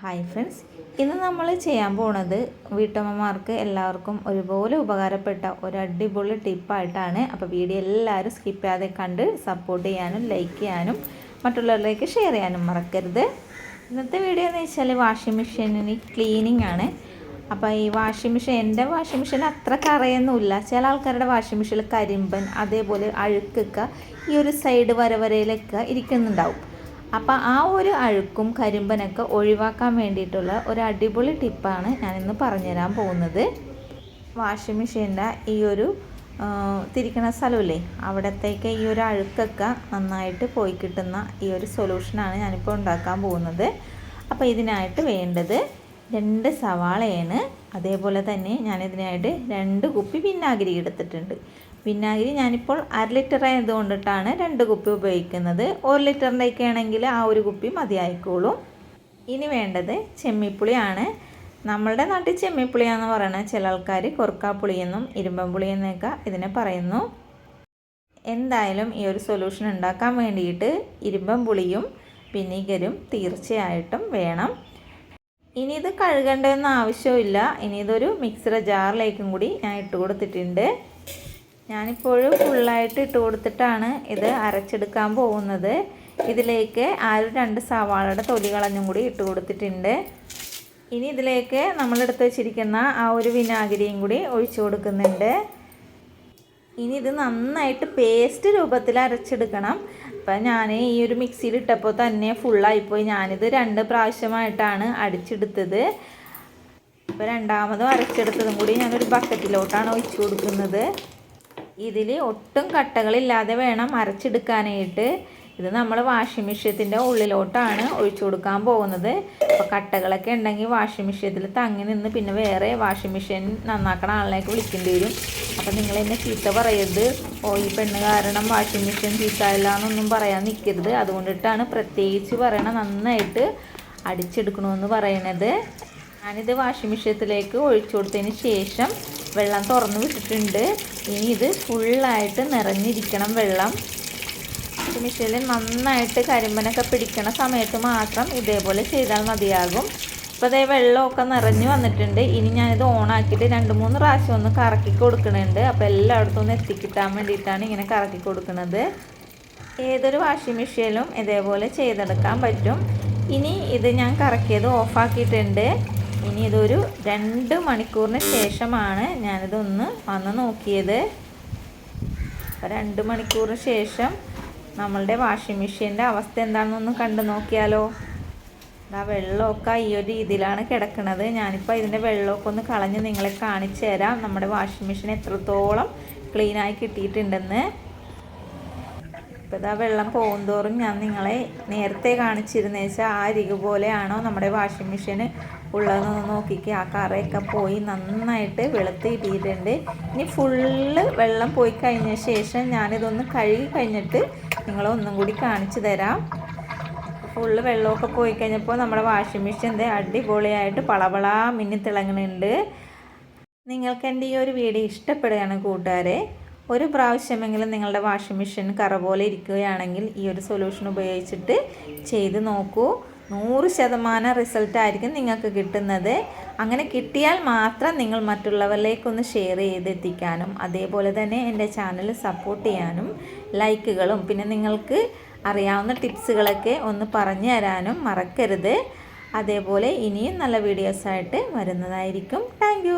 Hi friends ഇന്ന് നമ്മൾ ചെയ്യാൻ പോണത് വീട്ടമ്മമാർക്ക് എല്ലാവർക്കും ഒരുപോലെ ഉപകാരപ്പെട്ട ഒരു അടിപൊളി ടിപ്പായിട്ടാണ്. അപ്പോൾ വീഡിയോ എല്ലാവരും സ്കിപ്പ് ചെയ്യാതെ കണ്ട് സപ്പോർട്ട് ചെയ്യാനും ലൈക്ക് ചെയ്യാനും മറ്റുള്ളവരിലേക്ക് ഷെയർ ചെയ്യാനും മറക്കരുത്. ഇന്നത്തെ വീഡിയോ എന്ന് വെച്ചാൽ വാഷിംഗ് മെഷീനിന് ക്ലീനിങ് ആണ്. അപ്പോൾ ഈ വാഷിംഗ് മെഷീൻ എന്റെ വാഷിംഗ് മെഷീൻ അത്ര കറയൊന്നുമില്ല ചില ആൾക്കാരുടെ വാഷിംഗ് മെഷീനിൽ കരിമ്പൻ അതേപോലെ അഴുക്കൊക്കെ ഈ ഒരു സൈഡ് വര വരയിലൊക്കെ ഇരിക്കുന്നുണ്ടാവും. അപ്പോൾ ആ ഒരു അഴുക്കും കരിമ്പനൊക്കെ ഒഴിവാക്കാൻ വേണ്ടിയിട്ടുള്ള ഒരു അടിപൊളി ടിപ്പാണ് ഞാനിന്ന് പറഞ്ഞുതരാൻ പോകുന്നത്. വാഷിംഗ് മെഷീന്റെ ഈ ഒരു തിരിക്കണ സ്ഥലമില്ലേ അവിടത്തേക്ക് ഈ ഒരു അഴുക്കൊക്കെ നന്നായിട്ട് പോയി കിട്ടുന്ന ഈ ഒരു സൊല്യൂഷനാണ് ഞാനിപ്പോൾ ഉണ്ടാക്കാൻ പോകുന്നത്. അപ്പോൾ ഇതിനായിട്ട് വേണ്ടത് രണ്ട് സവാളയാണ്. അതേപോലെ തന്നെ ഞാനിതിനായിട്ട് രണ്ട് കുപ്പി വിനാഗിരി എടുത്തിട്ടുണ്ട്. വിനാഗിരി ഞാനിപ്പോൾ അര ലിറ്റർ ആയതുകൊണ്ടിട്ടാണ് രണ്ട് കുപ്പി ഉപയോഗിക്കുന്നത്. ഒരു ലിറ്ററിന്റെയൊക്കെ ആണെങ്കിൽ ആ ഒരു കുപ്പി മതിയായിക്കോളും. ഇനി വേണ്ടത് ചെമ്മിപ്പുളിയാണ്. നമ്മളുടെ നാട്ടിൽ ചെമ്മിപ്പുളിയാന്ന് പറയുന്നത് ചില ആൾക്കാർ കൊർക്കാപ്പുളിയെന്നും ഇരുമ്പമ്പുളി എന്നൊക്കെ ഇതിനെ പറയുന്നു. എന്തായാലും ഈ ഒരു സൊല്യൂഷൻ ഉണ്ടാക്കാൻ വേണ്ടിയിട്ട് ഇരുമ്പം പുളിയും വിനീഗരും തീർച്ചയായിട്ടും വേണം. ഇനി ഇത് കഴുകേണ്ടതെന്ന് ആവശ്യമില്ല. ഇനി ഇതൊരു മിക്സറ ജാറിലേക്കും കൂടി ഞാൻ ഇട്ട് കൊടുത്തിട്ടുണ്ട്. ഞാനിപ്പോഴും ഫുള്ളായിട്ട് ഇട്ട് കൊടുത്തിട്ടാണ് ഇത് അരച്ചെടുക്കാൻ പോകുന്നത്. ഇതിലേക്ക് ആ ഒരു രണ്ട് സവാളയുടെ തൊലി കളഞ്ഞും കൂടി ഇട്ട് കൊടുത്തിട്ടുണ്ട്. ഇനി ഇതിലേക്ക് നമ്മളെടുത്ത് വെച്ചിരിക്കുന്ന ആ ഒരു വിനാഗിരിയും കൂടി ഒഴിച്ചു കൊടുക്കുന്നുണ്ട്. ഇനി ഇത് നന്നായിട്ട് പേസ്റ്റ് രൂപത്തിൽ അരച്ചെടുക്കണം. അപ്പം ഞാൻ ഈ ഒരു മിക്സിയിൽ ഇട്ടപ്പോൾ തന്നെ ഫുള്ളായിപ്പോയി ഞാനിത് രണ്ട് പ്രാവശ്യമായിട്ടാണ് അടിച്ചെടുത്തത്. അപ്പോൾ രണ്ടാമതും അരച്ചെടുത്തതും കൂടി ഞാനൊരു ബക്കറ്റിലോട്ടാണ് ഒഴിച്ചു കൊടുക്കുന്നത്. ഇതിൽ ഒട്ടും കട്ടകളില്ലാതെ വേണം അരച്ചെടുക്കാനായിട്ട്. ഇത് നമ്മൾ വാഷിംഗ് മെഷീനത്തിന്റെ ഉള്ളിലോട്ടാണ് ഒഴിച്ചു കൊടുക്കാൻ പോകുന്നത്. അപ്പോൾ കട്ടകളൊക്കെ ഉണ്ടെങ്കിൽ വാഷിംഗ് മെഷീനത്തിൽ തങ്ങി നിന്ന് പിന്നെ വേറെ വാഷിംഗ് മെഷീൻ നന്നാക്കണ ആളിലേക്ക് വിളിക്കേണ്ടി വരും. അപ്പോൾ നിങ്ങൾ എന്നെ ചീത്ത പറയരുത്. ഓ ഈ പെണ്ണ് കാരണം വാഷിംഗ് മെഷീൻ ചീത്തയില്ല എന്നൊന്നും പറയാൻ നിൽക്കരുത് അതുകൊണ്ടിട്ടാണ് പ്രത്യേകിച്ച് പറയണ നന്നായിട്ട് അടിച്ചെടുക്കണമെന്ന് പറയണത്. ഞാനിത് വാഷിംഗ് മെഷീനത്തിലേക്ക് ഒഴിച്ചു കൊടുത്തതിന് ശേഷം വെള്ളം തുറന്ന് വിട്ടിട്ടുണ്ട്. ഇനി ഇത് ഫുള്ളായിട്ട് നിറഞ്ഞിരിക്കണം വെള്ളം. മിഷീനിൽ നന്നായിട്ട് കരിമ്പനൊക്കെ പിടിക്കണ സമയത്ത് മാത്രം ഇതേപോലെ ചെയ്താൽ മതിയാകും. ഇപ്പോൾ അതേ വെള്ളമൊക്കെ നിറഞ്ഞു വന്നിട്ടുണ്ട്. ഇനി ഞാനിത് ഓണാക്കിയിട്ട് രണ്ട് മൂന്ന് പ്രാവശ്യം ഒന്ന് കറക്കി കൊടുക്കുന്നുണ്ട് അപ്പോൾ എല്ലായിടത്തും ഒന്ന് എത്തിക്കിട്ടാൻ വേണ്ടിയിട്ടാണ് ഇങ്ങനെ കറക്കി കൊടുക്കുന്നത് ഏതൊരു വാഷിംഗ് മെഷീനിലും ഇതേപോലെ ചെയ്തെടുക്കാൻ പറ്റും. ഇനി ഇത് ഞാൻ കറക്കിയത് ഓഫാക്കിയിട്ടുണ്ട്. ഇനി ഇതൊരു രണ്ട് മണിക്കൂറിന് ശേഷമാണ് ഞാനിതൊന്ന് വന്ന് നോക്കിയത്. അപ്പോൾ രണ്ട് മണിക്കൂറിന് ശേഷം നമ്മളുടെ വാഷിംഗ് മെഷീന്റെ അവസ്ഥ എന്താണെന്നൊന്ന് കണ്ടു നോക്കിയാലോ. ആ വെള്ളമൊക്കെ ഈ ഒരു രീതിയിലാണ് കിടക്കുന്നത്. ഞാനിപ്പോൾ ഇതിന്റെ വെള്ളമൊക്കെ ഒന്ന് കളഞ്ഞ് നിങ്ങളെ കാണിച്ചു തരാം. നമ്മുടെ വാഷിംഗ് മെഷീൻ എത്രത്തോളം ക്ലീനായി കിട്ടിയിട്ടുണ്ടെന്ന്. ഇപ്പോൾ ഇതാ വെള്ളം പോകുന്തോറും ഞാൻ നിങ്ങളെ നേരത്തെ കാണിച്ചിരുന്നേച്ചാൽ ആ അരികു പോലെയാണോ നമ്മുടെ വാഷിംഗ് മെഷീൻ ഉള്ളതെന്ന് നോക്കിക്കുക ആ കറയൊക്കെ പോയി നന്നായിട്ട് വെളുത്ത് ഇനി ഫുള്ള് വെള്ളം പോയി കഴിഞ്ഞ ശേഷം ഞാനിതൊന്ന് കഴുകി കഴിഞ്ഞിട്ട് നിങ്ങളൊന്നും കൂടി കാണിച്ചു തരാം. ഫുള്ള് വെള്ളമൊക്കെ പോയി കഴിഞ്ഞപ്പോൾ നമ്മുടെ വാഷിംഗ് മെഷീൻ അടിപൊളിയായിട്ട് പളപള മിന്നി തിളങ്ങുന്നുണ്ട് നിങ്ങൾക്ക് എന്റെ ഈ ഒരു വീഡിയോ ഇഷ്ടപ്പെടുകയാണ് കൂട്ടുകാരെ ഒരു പ്രാവശ്യമെങ്കിലും നിങ്ങളുടെ വാഷിംഗ് മെഷീൻ കറ പോലെ ഇരിക്കുകയാണെങ്കിൽ ഈ ഒരു സൊല്യൂഷൻ ഉപയോഗിച്ചിട്ട് ചെയ്ത് നോക്കൂ. നൂറ് ശതമാനം റിസൾട്ടായിരിക്കും നിങ്ങൾക്ക് കിട്ടുന്നത്. അങ്ങനെ കിട്ടിയാൽ മാത്രം നിങ്ങൾ മറ്റുള്ളവരിലേക്കൊന്ന് ഷെയർ ചെയ്തെത്തിക്കാനും അതേപോലെ തന്നെ എന്റെ ചാനൽ സപ്പോർട്ട് ചെയ്യാനും ലൈക്കുകളും പിന്നെ നിങ്ങൾക്ക് അറിയാവുന്ന ടിപ്സുകളൊക്കെ ഒന്ന് പറഞ്ഞു തരാനും മറക്കരുത്. അതേപോലെ ഇനിയും നല്ല വീഡിയോസായിട്ട് വരുന്നതായിരിക്കും. താങ്ക്